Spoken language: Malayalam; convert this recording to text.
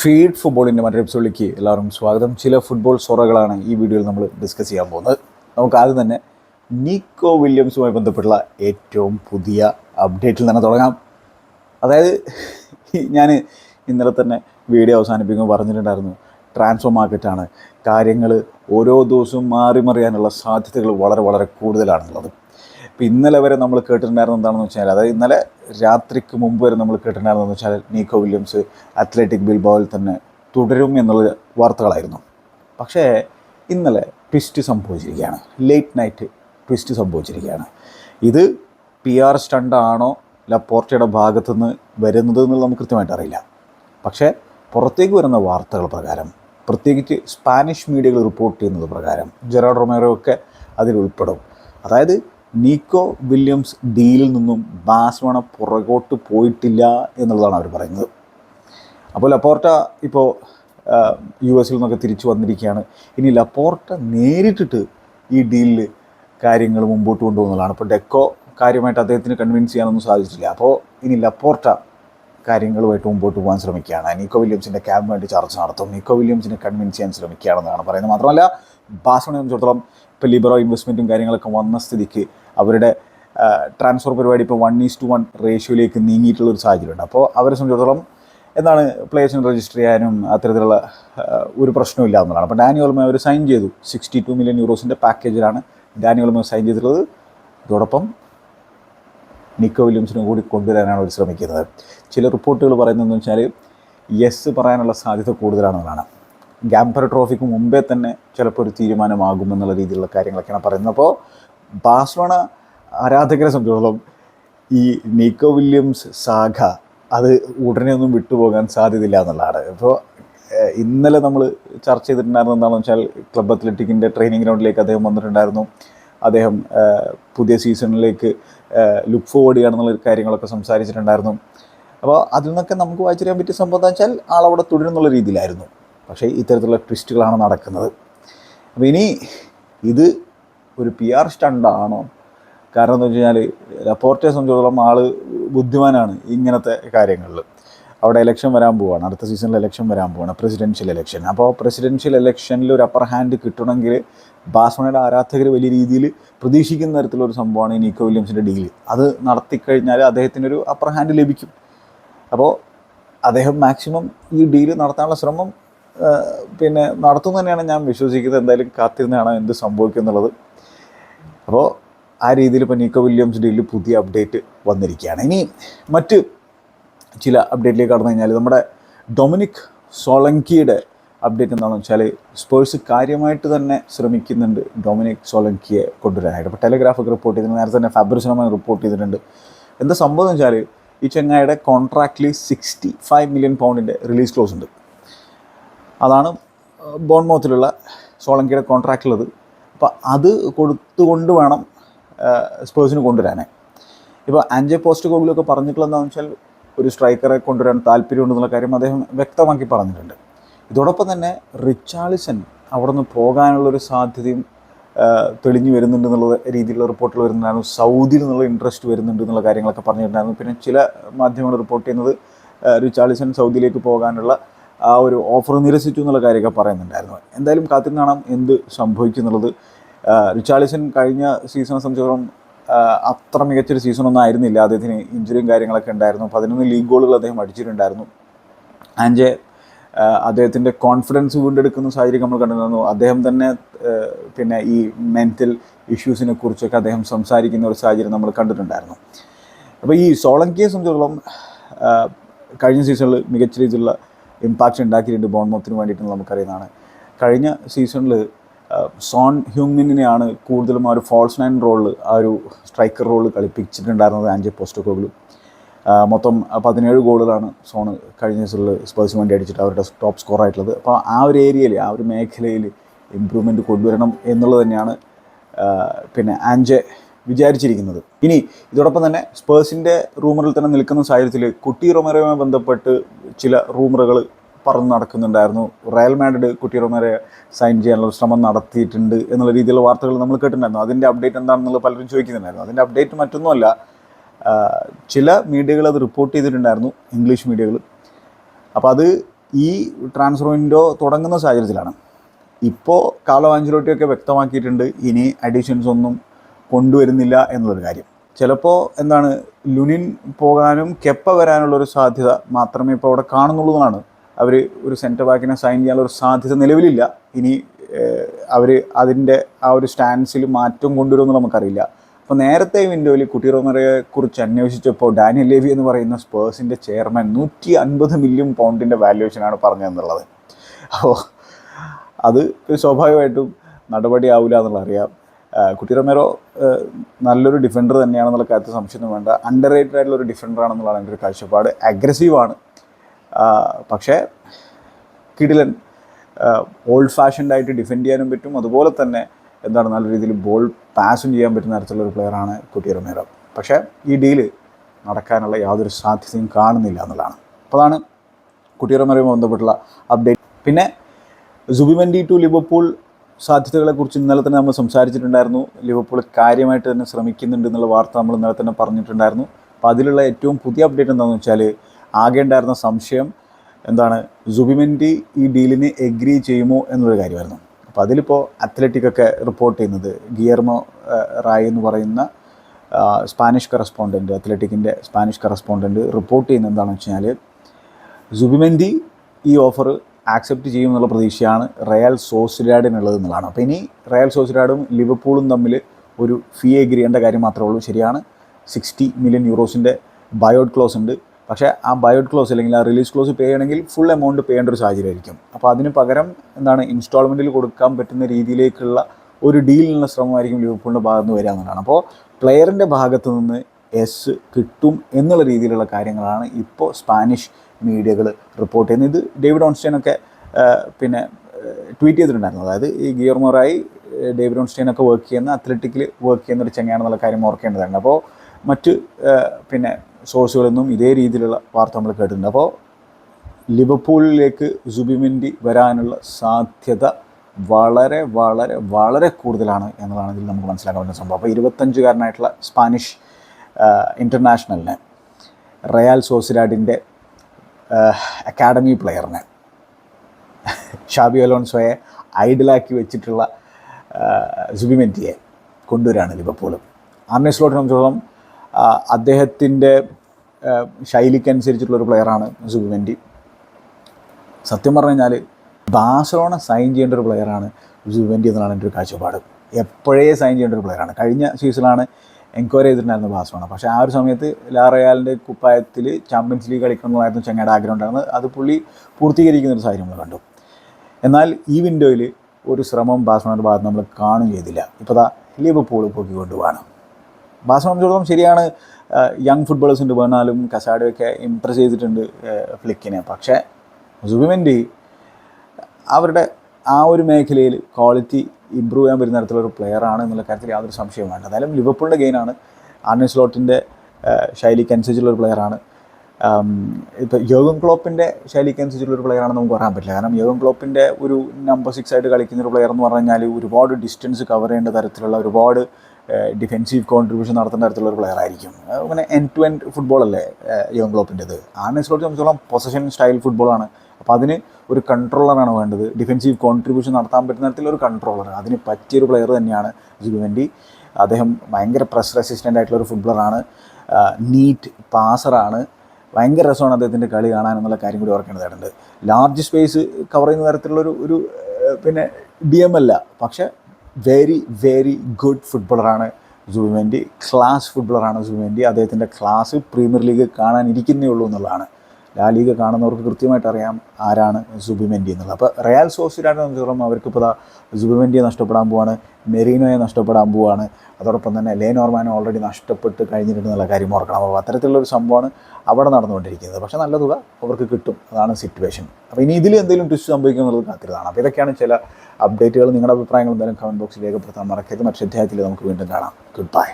ഫീഡ് ഫുട്ബോളിന്റെ മറ്റൊരു എപ്പിസോഡിലേക്ക് എല്ലാവർക്കും സ്വാഗതം. ചില ഫുട്ബോൾ സൊറകളാണ് ഈ വീഡിയോയിൽ നമ്മൾ ഡിസ്കസ് ചെയ്യാൻ പോകുന്നത്. നമുക്ക് ആദ്യം തന്നെ നീക്കോ വില്യംസുമായി ബന്ധപ്പെട്ടുള്ള ഏറ്റവും പുതിയ അപ്ഡേറ്റിൽ തന്നെ തുടങ്ങാം. അതായത് ഞാൻ ഇന്നലെ തന്നെ വീഡിയോ അവസാനിപ്പിക്കുമ്പോൾ പറഞ്ഞിട്ടുണ്ടായിരുന്നു ട്രാൻസ്ഫർ മാർക്കറ്റാണ് കാര്യങ്ങൾ ഓരോ ദിവസവും മാറി മറിയാനുള്ള സാധ്യതകൾ വളരെ വളരെ കൂടുതലാണെന്നുള്ളത് ഇപ്പോൾ ഇന്നലെ വരെ നമ്മൾ കേട്ടിട്ടുണ്ടായിരുന്നത് എന്താണെന്ന് വെച്ചാൽ അതായത് ഇന്നലെ രാത്രിക്ക് മുമ്പ് വരെ നമ്മൾ കേട്ടിട്ടുണ്ടായിരുന്നതെന്ന് വെച്ചാൽ നീക്കോ വില്യംസ് അത്ലറ്റിക് ബിൽബോയിൽ തന്നെ തുടരും എന്നുള്ള വാർത്തകളായിരുന്നു. പക്ഷേ ഇന്നലെ ട്വിസ്റ്റ് സംഭവിച്ചിരിക്കുകയാണ്. ലേറ്റ് നൈറ്റ് ട്വിസ്റ്റ് സംഭവിച്ചിരിക്കുകയാണ്. ഇത് പി ആർ സ്റ്റണ്ടാണോ ലപ്പോർട്ടയുടെ ഭാഗത്തുനിന്ന് വരുന്നത് എന്നുള്ളത് നമുക്ക് കൃത്യമായിട്ട് അറിയില്ല. പക്ഷേ പുറത്തേക്ക് വരുന്ന വാർത്തകൾ പ്രകാരം പ്രത്യേകിച്ച് സ്പാനിഷ് മീഡിയകൾ റിപ്പോർട്ട് ചെയ്യുന്നത് പ്രകാരം ജെറാഡ് റൊമേറോ ഒക്കെ അതിൽ ഉൾപ്പെടും. അതായത് നീക്കോ വില്യംസ് ഡീലിൽ നിന്നും ബാസ്മണ പുറകോട്ട് പോയിട്ടില്ല എന്നുള്ളതാണ് അവർ പറയുന്നത്. അപ്പോൾ ലപ്പോർട്ട ഇപ്പോൾ യു എസിൽ നിന്നൊക്കെ തിരിച്ചു വന്നിരിക്കുകയാണ്. ഇനി ലപ്പോർട്ട നേരിട്ടിട്ട് ഈ ഡീലിൽ കാര്യങ്ങൾ മുമ്പോട്ട് കൊണ്ടുപോകുന്നതാണ്. അപ്പോൾ ഡെക്കോ കാര്യമായിട്ട് അദ്ദേഹത്തിന് കൺവിൻസ് ചെയ്യാനൊന്നും സാധിച്ചിട്ടില്ല. അപ്പോൾ ഇനി ലപ്പോർട്ട കാര്യങ്ങളുമായിട്ട് മുമ്പോട്ട് പോകാൻ ശ്രമിക്കുകയാണ്. നിക്കോ വില്യംസിന്റെ വേണ്ടി ചർച്ച നടത്തും. നിക്കോ വില്യംസിനെ കൺവിൻസ് ചെയ്യാൻ ശ്രമിക്കുകയാണെന്നാണ് പറയുന്നത്. മാത്രമല്ല ബാസോണെ സംബന്ധിച്ചിടത്തോളം ഇപ്പോൾ ലിബറോ ഇൻവെസ്റ്റ്മെന്റും കാര്യങ്ങളൊക്കെ വന്ന സ്ഥിതിക്ക് അവരുടെ ട്രാൻസ്ഫർ പരിപാടി ഇപ്പോൾ വൺ ഈസ് ടു വൺ റേഷ്യോയിലേക്ക് നീങ്ങിയിട്ടുള്ള ഒരു സാഹചര്യമുണ്ട്. അപ്പോൾ അവരെ സംബന്ധിച്ചിടത്തോളം എന്താണ് പ്ലേസിന് രജിസ്റ്റർ ചെയ്യാനും അത്തരത്തിലുള്ള ഒരു പ്രശ്നമില്ല എന്നുള്ളതാണ്. അപ്പോൾ ഓൾമ അവർ സൈൻ ചെയ്തു. സിക്സ്റ്റി ടു മില്യൺ യൂറോസിന്റെ പാക്കേജിലാണ് ഡാനി ഓൾമ സൈൻ ചെയ്തിട്ടുള്ളത്. ഇതോടൊപ്പം നിക്കോ വില്യംസിനും കൂടി കൊണ്ടുവരാനാണ് അവർ ശ്രമിക്കുന്നത്. ചില റിപ്പോർട്ടുകൾ പറയുന്നതെന്ന് വെച്ചാൽ യെസ് പറയാനുള്ള സാധ്യത കൂടുതലാണെന്നാണ് ഗാംപർ ട്രോഫിക്ക് മുമ്പേ തന്നെ ചിലപ്പോൾ ഒരു തീരുമാനമാകുമെന്നുള്ള രീതിയിലുള്ള കാര്യങ്ങളൊക്കെയാണ് പറയുന്നത്. അപ്പോൾ ബാഴ്സലോണ ആരാധകരെ സംബന്ധിച്ചിടത്തോളം ഈ നീക്കോ വില്യംസ് സാഖ അത് ഉടനെ ഒന്നും വിട്ടുപോകാൻ സാധ്യതയില്ല എന്നുള്ളതാണ്. ഇപ്പോൾ ഇന്നലെ നമ്മൾ ചർച്ച ചെയ്തിട്ടുണ്ടായിരുന്നത് എന്താണെന്ന് വെച്ചാൽ ക്ലബ് അത്ലറ്റിക്കിന്റെ ട്രെയിനിങ് ഗ്രൗണ്ടിലേക്ക് അദ്ദേഹം വന്നിട്ടുണ്ടായിരുന്നു. അദ്ദേഹം പുതിയ സീസണിലേക്ക് ലുക്ക് ഫോർവേഡ് ചെയ്യണമെന്നുള്ള കാര്യങ്ങളൊക്കെ സംസാരിച്ചിട്ടുണ്ടായിരുന്നു. അപ്പോൾ അതിൽ നിന്നൊക്കെ നമുക്ക് വായിച്ചറിയാൻ പറ്റിയ സംഭവം എന്താ വെച്ചാൽ ആളവിടെ തുടരുന്നുള്ള രീതിയിലായിരുന്നു. പക്ഷേ ഇത്തരത്തിലുള്ള ട്വിസ്റ്റുകളാണ് നടക്കുന്നത്. അപ്പോൾ ഇനി ഇത് ഒരു പി ആർ സ്റ്റണ്ടാണോ? കാരണം എന്താ വെച്ച് കഴിഞ്ഞാൽ ലപ്പോർട്ടയെ സംബന്ധിച്ചിടത്തോളം ആൾ ബുദ്ധിമാനാണ് ഇങ്ങനത്തെ കാര്യങ്ങളിൽ അവിടെ ഇലക്ഷൻ വരാൻ പോവാണ്. അടുത്ത സീസണിൽ ഇലക്ഷൻ വരാൻ പോവാണ്. പ്രസിഡൻഷ്യൽ ഇലക്ഷൻ അപ്പോൾ പ്രസിഡൻഷ്യൽ ഇലക്ഷനിൽ ഒരു അപ്പർ ഹാൻഡ് കിട്ടണമെങ്കിൽ ബാസ്മണയുടെ ആരാധകർ വലിയ രീതിയിൽ പ്രതീക്ഷിക്കുന്ന തരത്തിലുള്ള ഒരു സംഭവമാണ് ഈ നീക്കോ വില്യംസിന്റെ ഡീൽ അത് നടത്തിക്കഴിഞ്ഞാൽ അദ്ദേഹത്തിനൊരു അപ്പർ ഹാൻഡ് ലഭിക്കും. അപ്പോൾ അദ്ദേഹം മാക്സിമം ഈ ഡീൽ നടത്താനുള്ള ശ്രമം പിന്നെ നടത്തും തന്നെയാണ് ഞാൻ വിശ്വസിക്കുന്നത് എന്തായാലും കാത്തിരുന്നാണ് എന്ത് സംഭവിക്കും എന്നുള്ളത്. അപ്പോൾ ആ രീതിയിൽ ഇപ്പോൾ നീക്കോ വില്യംസ് ഡീലിൽ പുതിയ അപ്ഡേറ്റ് വന്നിരിക്കുകയാണ്. ഇനി മറ്റ് ചില അപ്ഡേറ്റിലേക്ക് കടന്നു കഴിഞ്ഞാൽ നമ്മുടെ ഡൊമിനിക് സോളങ്കിയുടെ അപ്ഡേറ്റ് എന്താണെന്ന് വെച്ചാൽ സ്പേഴ്സ് കാര്യമായിട്ട് തന്നെ ശ്രമിക്കുന്നുണ്ട് ഡൊമിനിക് സോളങ്കിയെ കൊണ്ടുവരാനായിട്ട്. ഇപ്പോൾ ടെലിഗ്രാഫൊക്കെ റിപ്പോർട്ട് ചെയ്തിട്ടുണ്ട്. നേരത്തെ തന്നെ ഫാബ്രിസിനോമൻ റിപ്പോർട്ട് ചെയ്തിട്ടുണ്ട്. എന്താ സംഭവം എന്ന് വെച്ചാൽ ഈ ചെങ്ങായുടെ കോൺട്രാക്റ്റിൽ സിക്സ്റ്റി ഫൈവ് മില്യൺ പൗണ്ടിന്റെ റിലീസ് ക്ലോസ് ഉണ്ട്. അതാണ് ബോൺമൗത്തിലുള്ള സോളങ്കിയുടെ കോൺട്രാക്റ്റുള്ളത് അപ്പോൾ അത് കൊടുത്തുകൊണ്ട് വേണം സ്പേഴ്സിന് കൊണ്ടുവരാനേ. ഇപ്പോൾ ആൻജെ പോസ്റ്റ് കോഗിലൊക്കെ പറഞ്ഞിട്ടുള്ളതെന്ന് വെച്ചാൽ ഒരു സ്ട്രൈക്കറെ കൊണ്ടുവരാൻ താല്പര്യമുണ്ടെന്നുള്ള കാര്യം അദ്ദേഹം വ്യക്തമാക്കി പറഞ്ഞിട്ടുണ്ട്. ഇതോടൊപ്പം തന്നെ റിച്ചാളിസൺ അവിടെ നിന്ന് പോകാനുള്ളൊരു സാധ്യതയും തെളിഞ്ഞു വരുന്നുണ്ട് എന്നുള്ള രീതിയിലുള്ള റിപ്പോർട്ടുകൾ വരുന്നുണ്ടായിരുന്നു. സൗദിയിൽ നിന്നുള്ള ഇൻട്രസ്റ്റ് വരുന്നുണ്ട് എന്നുള്ള കാര്യങ്ങളൊക്കെ പറഞ്ഞിട്ടുണ്ടായിരുന്നു. പിന്നെ ചില മാധ്യമങ്ങൾ റിപ്പോർട്ട് ചെയ്യുന്നത് റിച്ചാളിസൺ സൗദിയിലേക്ക് പോകാനുള്ള ആ ഒരു ഓഫർ നിരസിച്ചു എന്നുള്ള കാര്യമൊക്കെ പറയുന്നുണ്ടായിരുന്നു. എന്തായാലും കാത്തിരുന്ന് കാണാം എന്ത് സംഭവിക്കും എന്നുള്ളത്. ആ, റിച്ചാളിസൺ കഴിഞ്ഞ സീസണെ സംബന്ധിച്ചിടത്തോളം അത്ര മികച്ചൊരു സീസണൊന്നും ആയിരുന്നില്ല. അദ്ദേഹത്തിന് ഇഞ്ചുറിയും കാര്യങ്ങളൊക്കെ ഉണ്ടായിരുന്നു. പതിനൊന്ന് ലീഗ് ഗോളുകൾ അദ്ദേഹം അടിച്ചിട്ടുണ്ടായിരുന്നു. അഞ്ച് അദ്ദേഹത്തിന്റെ കോൺഫിഡൻസ് വീണ്ടെടുക്കുന്ന സാഹചര്യം നമ്മൾ കണ്ടിരുന്നു. അദ്ദേഹം തന്നെ പിന്നെ ഈ മെന്റൽ ഇഷ്യൂസിനെ കുറിച്ചൊക്കെ അദ്ദേഹം സംസാരിക്കുന്ന ഒരു സാഹചര്യം നമ്മൾ കണ്ടിട്ടുണ്ടായിരുന്നു. അപ്പോൾ ഈ സോളങ്കിയെ സംബന്ധിച്ചിടത്തോളം കഴിഞ്ഞ സീസണിൽ മികച്ച രീതിയിലുള്ള ഇമ്പാക്റ്റ് ഉണ്ടാക്കിയിട്ടുണ്ട് ബോൺമോത്തിന് വേണ്ടിയിട്ട് നമുക്കറിയുന്നതാണ്. കഴിഞ്ഞ സീസണിൽ സോൺ ഹ്യൂമിനെയാണ് കൂടുതലും ആ ഒരു ഫോൾസ് നയൻ റോളിൽ ആ ഒരു സ്ട്രൈക്കർ റോൾ കളിപ്പിച്ചിട്ടുണ്ടായിരുന്നത് ആൻജെ പോസ്റ്റോക്കോഗിലും മൊത്തം പതിനേഴ് ഗോളുകളാണ് സോണ് കഴിഞ്ഞ സീസണിൽ സ്പേഴ്സിന് വേണ്ടി അടിച്ചിട്ട് അവരുടെ ടോപ്പ് സ്കോർ ആയിട്ടുള്ളത്. അപ്പോൾ ആ ഒരു ഏരിയയിൽ ആ ഒരു മേഖലയിൽ ഇമ്പ്രൂവ്മെന്റ് കൊണ്ടുവരണം എന്നുള്ളത് തന്നെയാണ് പിന്നെ ആൻജെ വിചാരിച്ചിരിക്കുന്നത്. ഇനി ഇതോടൊപ്പം തന്നെ സ്പേഴ്സിന്റെ റൂമറിൽ തന്നെ നിൽക്കുന്ന സാഹചര്യത്തിൽ കുട്ടി റൊമേറയുമായി ബന്ധപ്പെട്ട് ചില റൂമറുകൾ പറന്ന് നടക്കുന്നുണ്ടായിരുന്നു. റയൽ മാഡ്രിഡ് കുട്ടി റൊമേറെ സൈൻ ചെയ്യാനുള്ള ശ്രമം നടത്തിയിട്ടുണ്ട് എന്നുള്ള രീതിയിലുള്ള വാർത്തകൾ നമ്മൾ കേട്ടിട്ടുണ്ടായിരുന്നു. അതിന്റെ അപ്ഡേറ്റ് എന്താണെന്നുള്ള പലരും ചോദിക്കുന്നുണ്ടായിരുന്നു. അതിന്റെ അപ്ഡേറ്റ് മറ്റൊന്നുമല്ല ചില മീഡിയകൾ അത് റിപ്പോർട്ട് ചെയ്തിട്ടുണ്ടായിരുന്നു ഇംഗ്ലീഷ് മീഡിയകൾ. അപ്പോൾ അത് ഈ ട്രാൻസ്ഫർ വിൻഡോ തുടങ്ങുന്ന സാഹചര്യത്തിലാണ്. ഇപ്പോൾ കാലോ ആഞ്ചലോട്ടിയൊക്കെ വ്യക്തമാക്കിയിട്ടുണ്ട് ഇനി അഡീഷൻസ് ഒന്നും കൊണ്ടുവരുന്നില്ല എന്നുള്ളൊരു കാര്യം. ചിലപ്പോൾ എന്താണ് ലുനിൻ പോകാനും കെപ്പ വരാനുള്ള ഒരു സാധ്യത മാത്രമേ ഇപ്പോൾ അവിടെ കാണുന്നുള്ളതാണ് അവർ ഒരു സെന്റർ ബാക്കിനെ സൈൻ ചെയ്യാനുള്ള ഒരു സാധ്യത നിലവിലില്ല. ഇനി അവർ അതിന്റെ ആ ഒരു സ്റ്റാൻസിൽ മാറ്റം കൊണ്ടുവരുമെന്ന് നമുക്കറിയില്ല. അപ്പോൾ നേരത്തെ വിൻഡോയിൽ കുട്ടിറോമറയെ കുറിച്ച് അന്വേഷിച്ചപ്പോൾ ഡാനിയൽ ലേവി എന്ന് പറയുന്ന സ്പേഴ്സിന്റെ ചെയർമാൻ നൂറ്റി അൻപത് മില്യൺ പൗണ്ടിന്റെ വാല്യുവേഷനാണ് പറഞ്ഞതെന്നുള്ളത്. അപ്പോൾ അത് സ്വാഭാവികമായിട്ടും നടപടിയാവില്ല എന്നുള്ള അറിയാം കുട്ടി റമേറോ നല്ലൊരു ഡിഫൻഡർ തന്നെയാണെന്നുള്ള കാര്യത്തിൽ സംശയമൊന്നും വേണ്ട. അണ്ടർ റേറ്റഡ് ആയിട്ടുള്ള ഒരു ഡിഫൻഡർ ആണെന്നുള്ളതാണ് എന്റെ ഒരു കാഴ്ചപ്പാട്. അഗ്രസീവാണ് പക്ഷേ കിടിലൻ ഓൾഡ് ഫാഷൻഡ് ആയിട്ട് ഡിഫെൻഡ് ചെയ്യാനും പറ്റും. അതുപോലെ തന്നെ എന്താണ് നല്ല രീതിയിൽ ബോൾ പാസും ചെയ്യാൻ പറ്റുന്ന തരത്തിലുള്ള ഒരു പ്ലെയറാണ് കുട്ടി റമേറോ. പക്ഷേ ഈ ഡീൽ നടക്കാനുള്ള യാതൊരു സാധ്യതയും കാണുന്നില്ല എന്നുള്ളതാണ്. അപ്പോൾ അതാണ് കുട്ടി ബന്ധപ്പെട്ടുള്ള അപ്ഡേറ്റ് പിന്നെ സുബിമെൻഡി ടു ലിവർപൂൾ സാധ്യതകളെക്കുറിച്ച് ഇന്നലെ തന്നെ നമ്മൾ സംസാരിച്ചിട്ടുണ്ടായിരുന്നു. ലിവർപൂൾ കാര്യമായിട്ട് തന്നെ ശ്രമിക്കുന്നുണ്ട് എന്നുള്ള വാർത്ത നമ്മൾ ഇന്നലെ തന്നെ പറഞ്ഞിട്ടുണ്ടായിരുന്നു. അപ്പോൾ അതിലുള്ള ഏറ്റവും പുതിയ അപ്ഡേറ്റ് എന്താണെന്ന് വെച്ചാൽ ആകെ ഉണ്ടായിരുന്ന സംശയം എന്താണ്? ജുബിമെന്റി ഈ ഡീലിന് എഗ്രി ചെയ്യുമോ എന്നൊരു കാര്യമായിരുന്നു. അപ്പോൾ അതിലിപ്പോൾ അത്ലറ്റിക് ഒക്കെ റിപ്പോർട്ട് ചെയ്യുന്നത് ഗിയർമോ റായ് എന്ന് പറയുന്ന സ്പാനിഷ് കറസ്പോണ്ടന്റ് അത്ലറ്റിക്കിന്റെ സ്പാനിഷ് കറസ്പോണ്ടന്റ് റിപ്പോർട്ട് ചെയ്യുന്നത് എന്താണെന്ന് വെച്ച് കഴിഞ്ഞാൽ ഈ ഓഫർ ആക്സെപ്റ്റ് ചെയ്യും എന്നുള്ള പ്രതീക്ഷയാണ് റയൽ സോസിഡാഡിനുള്ളത് എന്നുള്ളതാണ്. അപ്പോൾ ഇനി റയൽ സോസിഡാഡും ലിവർപൂളും തമ്മിൽ ഒരു ഫീ എഗ്രി ചെയ്യേണ്ട കാര്യം മാത്രമേ ഉള്ളൂ. ശരിയാണ്. സിക്സ്റ്റി മില്യൺ യൂറോസിന്റെ ബയോഡ് ക്ലോസ് ഉണ്ട്. പക്ഷേ ആ ബയോഡ് ക്ലോസ് അല്ലെങ്കിൽ ആ റിലീസ് ക്ലോസ് പേ ചെയ്യണമെങ്കിൽ ഫുൾ എമൗണ്ട് പേ ചെയ്യേണ്ട ഒരു സാഹചര്യമായിരിക്കും. അപ്പോൾ അതിന് പകരം എന്താണ് ഇൻസ്റ്റാൾമെന്റിൽ കൊടുക്കാൻ പറ്റുന്ന രീതിയിലേക്കുള്ള ഒരു ഡീലിനുള്ള ശ്രമമായിരിക്കും ലിവർപൂളിന്റെ ഭാഗത്ത് നിന്ന് വരിക എന്നുള്ളതാണ്. അപ്പോൾ പ്ലെയറിന്റെ ഭാഗത്ത് നിന്ന് എസ് കിട്ടും എന്നുള്ള രീതിയിലുള്ള കാര്യങ്ങളാണ് ഇപ്പോൾ സ്പാനിഷ് മീഡിയകൾ റിപ്പോർട്ട് ചെയ്യുന്നത്. ഇത് ഡേവിഡ് ഓൺസ്റ്റൈനൊക്കെ പിന്നെ ട്വീറ്റ് ചെയ്തിട്ടുണ്ടായിരുന്നു. അതായത് ഈ ഗിയർമോറായി ഡേവിഡ് ഓൺസ്റ്റൈനൊക്കെ വർക്ക് ചെയ്യുന്ന അത്ലറ്റിക്കിൽ വർക്ക് ചെയ്യുന്ന ഒരു ചങ്ങയാണെന്നുള്ള കാര്യം ഓർക്കേണ്ടതാണ്. അപ്പോൾ മറ്റ് പിന്നെ സോഴ്സുകളിൽ നിന്നും ഇതേ രീതിയിലുള്ള വാർത്ത നമ്മൾ കേട്ടിട്ടുണ്ട്. അപ്പോൾ ലിവർപൂളിലേക്ക് സുബിമെൻഡി വരാനുള്ള സാധ്യത വളരെ വളരെ വളരെ കൂടുതലാണ് എന്നതാണ് ഇതിൽ നമുക്ക് മനസ്സിലാക്കാൻ പറ്റുന്ന സംഭവം. അപ്പോൾ ഇരുപത്തഞ്ചുകാരനായിട്ടുള്ള സ്പാനിഷ് ഇന്റർനാഷണലിനെ റയാൽ സോസിലാഡിന്റെ അക്കാഡമി പ്ലെയറിനെ ഷാബി അലോൺസോയെ ഐഡലാക്കി വെച്ചിട്ടുള്ള സുബിമെന്റിയെ കൊണ്ടുവരാണ് ആർനെ സ്ലോട്ടിനെ സംബന്ധിച്ചോളം അദ്ദേഹത്തിന്റെ ശൈലിക്കനുസരിച്ചിട്ടുള്ളൊരു പ്ലെയറാണ് സുബിമെന്റി. സത്യം പറഞ്ഞു കഴിഞ്ഞാൽ ബാഴ്സലോണ സൈൻ ചെയ്യേണ്ട ഒരു പ്ലെയറാണ് സുബിമെന്റി എന്നാണ് എന്റെ ഒരു കാഴ്ചപ്പാട്. എപ്പോഴേ സൈൻ ചെയ്യേണ്ട ഒരു പ്ലെയറാണ് കഴിഞ്ഞ സീസണിലാണ് എൻക്വയറി ചെയ്തിട്ടുണ്ടായിരുന്നു ബാഴ്സലോണ പക്ഷേ ആ ഒരു സമയത്ത് ലാറയാലിന്റെ കുപ്പായത്തിൽ ചാമ്പ്യൻസ് ലീഗ് കളിക്കണമെന്നായിരുന്നു ചങ്ങയുടെ ആഗ്രഹം ഉണ്ടായിരുന്നത്. അത് പുള്ളി പൂർത്തീകരിക്കുന്ന ഒരു സാഹചര്യം നമ്മൾ കണ്ടു. എന്നാൽ ഈ വിൻഡോയിൽ ഒരു ശ്രമം ബാഴ്സലോണയുടെ ഭാഗത്ത് നമ്മൾ കാണുകയും ചെയ്തില്ല. ഇപ്പോൾ ദാ ലിവർപൂൾ പൊക്കിക്കൊണ്ടുപോവാണ്. ബാഴ്സലോണ സംബന്ധിച്ചിടത്തോളം ശരിയാണ് യങ് ഫുട്ബോളേഴ്സിന്റെ വേണാലും കസാഡൊക്കെ ഇമ്പ്രസ് ചെയ്തിട്ടുണ്ട് ഫ്ലിക്കിനെ. പക്ഷേ സുബിമെന്റി അവരുടെ ആ ഒരു മേഖലയിൽ ക്വാളിറ്റി ഇമ്പ്രൂവ് ചെയ്യാൻ പറ്റുന്ന തരത്തിലുള്ള ഒരു പ്ലെയറാണ് എന്നുള്ള കാര്യത്തിൽ യാതൊരു സംശയവും വേണ്ട. എന്തായാലും ലിവർപൂളിന്റെ ഗെയിനാണ് ആർണി സ്ലോട്ടിന്റെ ശൈലിക്ക് അനുസരിച്ചുള്ള ഒരു പ്ലെയറാണ് ഇപ്പോൾ യോഗം ക്ലോപ്പിന്റെ ശൈലിക്ക് അനുസരിച്ചുള്ള ഒരു പ്ലെയറാണെന്ന് നമുക്ക് പറയാൻ പറ്റില്ല. കാരണം യോഗം ക്ലോപ്പിന്റെ ഒരു നമ്പർ സിക്സ് ആയിട്ട് കളിക്കുന്ന ഒരു പ്ലെയർ എന്ന് പറഞ്ഞു കഴിഞ്ഞാൽ ഒരുപാട് ഡിസ്റ്റൻസ് കവർ ചെയ്യേണ്ട തരത്തിലുള്ള ഒരുപാട് ഡിഫെൻസീവ് കോൺട്രിബ്യൂഷൻ നടത്തുന്ന തരത്തിലുള്ള ഒരു പ്ലെയർ ആയിരിക്കും. അങ്ങനെ എൻ ടു എൻ ഫുട്ബോളല്ലേ യോഗം ക്ലോപ്പിന്റെത് ആർണി സ്ലോട്ട് സംബന്ധിച്ചോളം പൊസഷൻ സ്റ്റൈൽ ഫുട്ബോളാണ് അപ്പോൾ അതിന് ഒരു കൺട്രോളറാണ് വേണ്ടത്. ഡിഫെൻസീവ് കോൺട്രിബ്യൂഷൻ നടത്താൻ പറ്റുന്ന തരത്തിലൊരു കൺട്രോളർ അതിന് പറ്റിയൊരു പ്ലെയർ തന്നെയാണ് ജുബിമെന്റി അദ്ദേഹം ഭയങ്കര പ്രസ് റെസിസ്റ്റന്റ് ആയിട്ടുള്ള ഒരു ഫുട്ബോളറാണ് നീറ്റ് പാസറാണ് ഭയങ്കര രസമാണ് അദ്ദേഹത്തിന്റെ കളി കാണാൻ എന്നുള്ള കാര്യം കൂടി ഓർക്കേണ്ടതായിട്ടുണ്ട് ലാർജ് സ്പേസ് കവർ ചെയ്യുന്ന തരത്തിലുള്ളൊരു ഒരു പിന്നെ ഡി എം അല്ല. പക്ഷേ വെരി വെരി ഗുഡ് ഫുട്ബോളറാണ് ജുബിമെന്റി ക്ലാസ് ഫുട്ബോളറാണ് ജുബിമെന്റി അദ്ദേഹത്തിന്റെ ക്ലാസ് പ്രീമിയർ ലീഗ് കാണാനിരിക്കുന്നേ ഉള്ളൂ എന്നുള്ളതാണ്. ലാ ലീഗ് കാണുന്നവർക്ക് കൃത്യമായിട്ട് അറിയാം ആരാണ് സുബിമെന്റി എന്നുള്ളത്. അപ്പോൾ റയൽ സോസിഡാനെ സംബന്ധിച്ചിടത്തോളം അവർക്കിപ്പോൾ ഇതാ സുബിമെന്റിയെ നഷ്ടപ്പെടാൻ പോവാണ് മെറീനോയെ നഷ്ടപ്പെടാൻ പോവാണ് അതോടൊപ്പം തന്നെ ലേനോർമാനെ ഓൾറെഡി നഷ്ടപ്പെട്ട് കഴിഞ്ഞിട്ടുണ്ടെന്നുള്ള കാര്യം ഓർക്കണം. അപ്പോൾ അത്തരത്തിലുള്ളൊരു സംഭവമാണ് അവിടെ നടന്നുകൊണ്ടിരിക്കുന്നത്. പക്ഷേ നല്ല തുക അവർക്ക് കിട്ടും. അതാണ് സിറ്റുവേഷൻ അപ്പോൾ ഇനി ഇതിൽ എന്തെങ്കിലും ട്വിസ്റ്റ് സംഭവിക്കും എന്നുള്ളത് കാത്തിരുന്നതാണ്. അപ്പോൾ ഇതൊക്കെയാണ് ചില അപ്ഡേറ്റുകൾ നിങ്ങളുടെ അഭിപ്രായങ്ങൾ എന്തായാലും കമന്റ് ബോക്സിൽ രേഖപ്പെടുത്താൻ മറക്കരുത്. മറ്റൊരു അധ്യായത്തിൽ നമുക്ക് വീണ്ടും കാണാം. Good bye